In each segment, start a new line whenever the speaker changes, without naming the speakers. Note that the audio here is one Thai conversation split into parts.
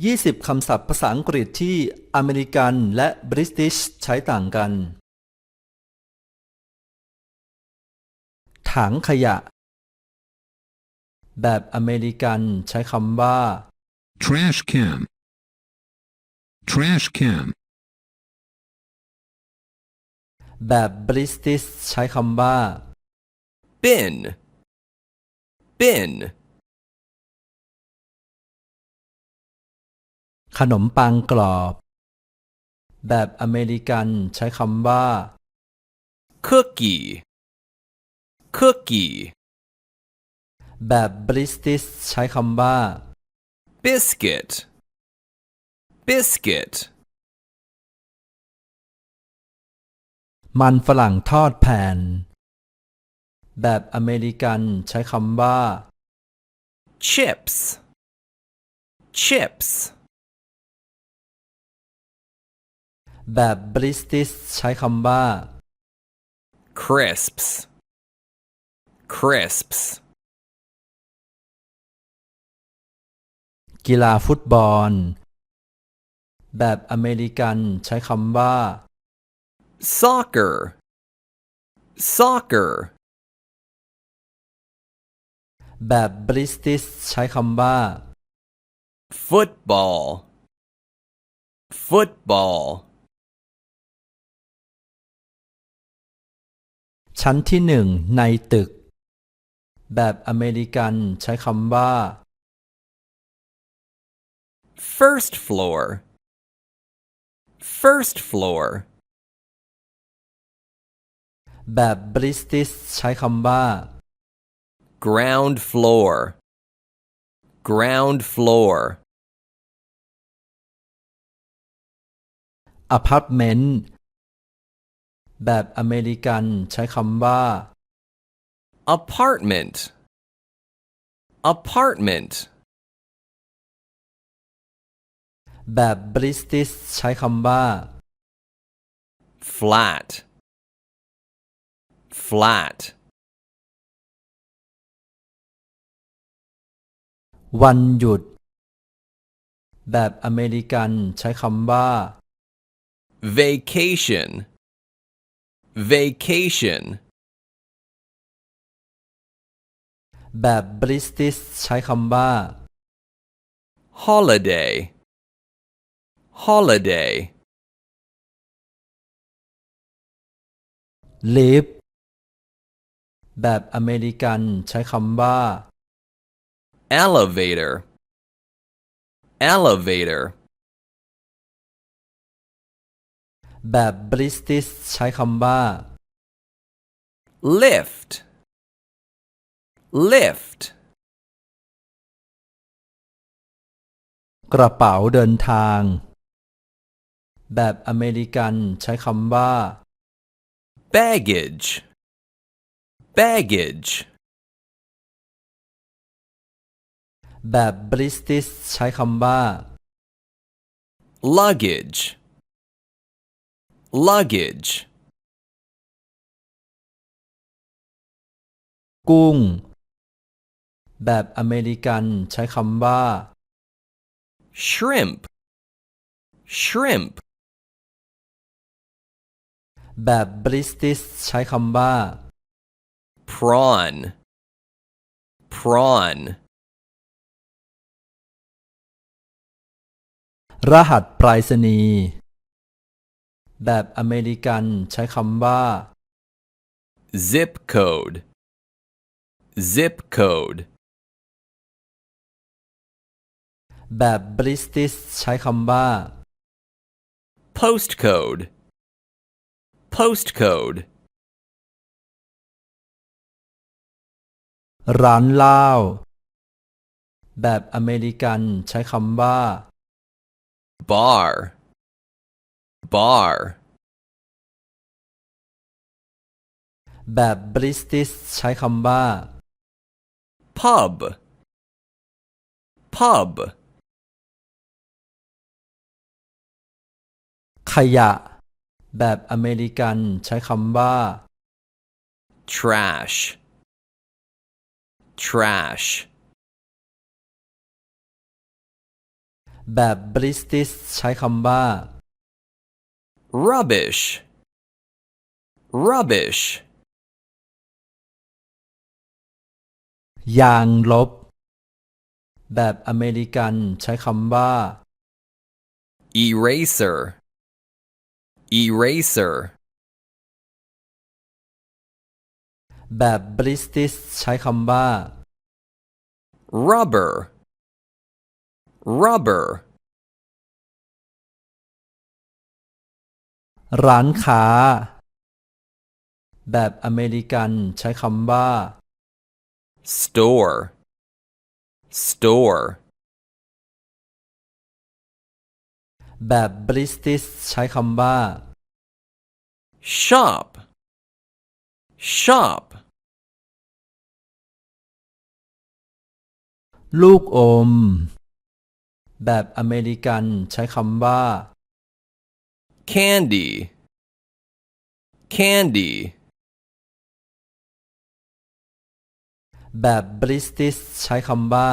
20 คำศัพท์ภาษาอังกฤษที่อเมริกันและบริติชใช้ต่างกัน ถังขยะ แบบอเมริกันใช้คำว่า
trash can, trash can,
แบบบริติชใช้คำว่า
bin, bin,
ขนมปังกรอบ แบบอเมริกันใช้คำว่า
cookie, cookie,
แบบบริติชใช้คำว่า
biscuit, biscuit,
มันฝรั่งทอดแผ่น แบบอเมริกันใช้คำว่า
chips, chips,
แบบบริติชใช้คำว่า
crisps, crisps,
กีฬาฟุตบอล แบบอเมริกันใช้คำว่า
soccer, soccer,
แบบบริติชใช้คำว่า
football, football,
ชั้นที่หนึ่งในตึก แบบอเมริกันใช้คำว่า
first floor, first floor,
แบบบริติชใช้คำว่า
ground floor, ground floor,
อพาร์ตเมนต์ แบบอเมริกันใช้คำว่า
apartment, apartment,
แบบบริติชใช้คำว่า
flat, flat,
วันหยุด แบบอเมริกันใช้คำว่า
vacation, vacation,
แบบบริติชใช้คำว่า
holiday, holiday,
live แบบอเมริกันใช้คำว่า
elevator, elevator,
แบบบริติชใช้คำว่า
lift, lift,
กระเป๋าเดินทาง แบบอเมริกันใช้คำว่า
baggage, baggage,
แบบบริติชใช้คำว่า
luggage, luggage,
กุ้ง แบบอเมริกันใช้คำว่า
shrimp, shrimp,
แบบบริสติชใช้คำว่า
prawn, prawn,
รหัสไปรษณีย์ แบบอเมริกันใช้คำว่า
zip code, zip code,
แบบบริติชใช้คำว่า
postcode, postcode,
ร้านเหล้าแบบอเมริกันใช้คำว่า
bar, bar,
แบบบริติชใช้คำว่า
pub, pub,
ขยะ แบบอเมริกันใช้คำว่า
trash, trash,
แบบบริสติสใช้คำว่า
rubbish, rubbish,
ยางลบ แบบอเมริกันใช้คำว่า
eraser, eraser,
แบบบริสติสใช้คำว่า
rubber, rubber,
ร้านค้า แบบอเมริกันใช้คำว่า
store, store,
แบบบริสติสใช้คำว่า
shop, shop,
ลูกอม แบบอเมริกันใช้คำว่า
candy, candy,
แบบบริสติสใช้คำว่า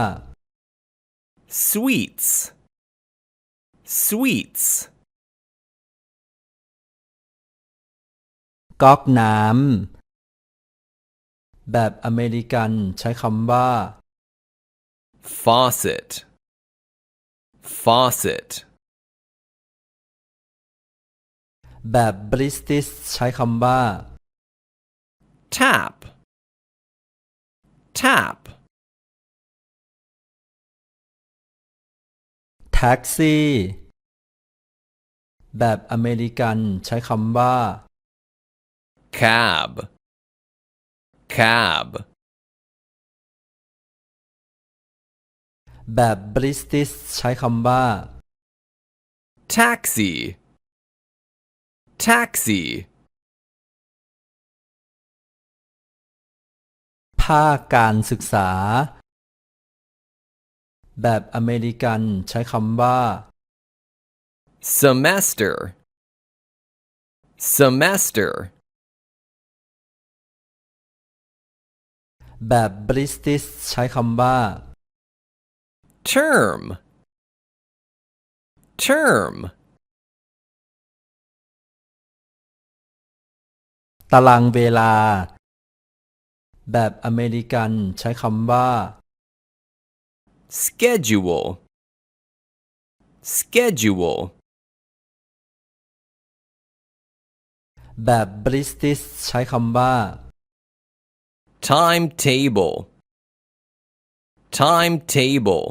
sweets, sweets,
ก๊อกน้ำแบบอเมริกันใช้คำว่า
faucet, faucet,
แบบบริสติสใช้คำว่า
tap, tap,
แท็กซี่ แบบอเมริกันใช้คำว่า
cab, cab,
แบบบริสติสใช้คำว่า
taxi, taxi,
ภาคการศึกษา แบบอเมริกันใช้คำว่า
semester, semester,
แบบบริสติสใช้คำว่า
term, term,
ตารางเวลา แบบอเมริกันใช้คำว่า
schedule, schedule,
แบบบริสติสใช้คำว่า
timetable, timetable,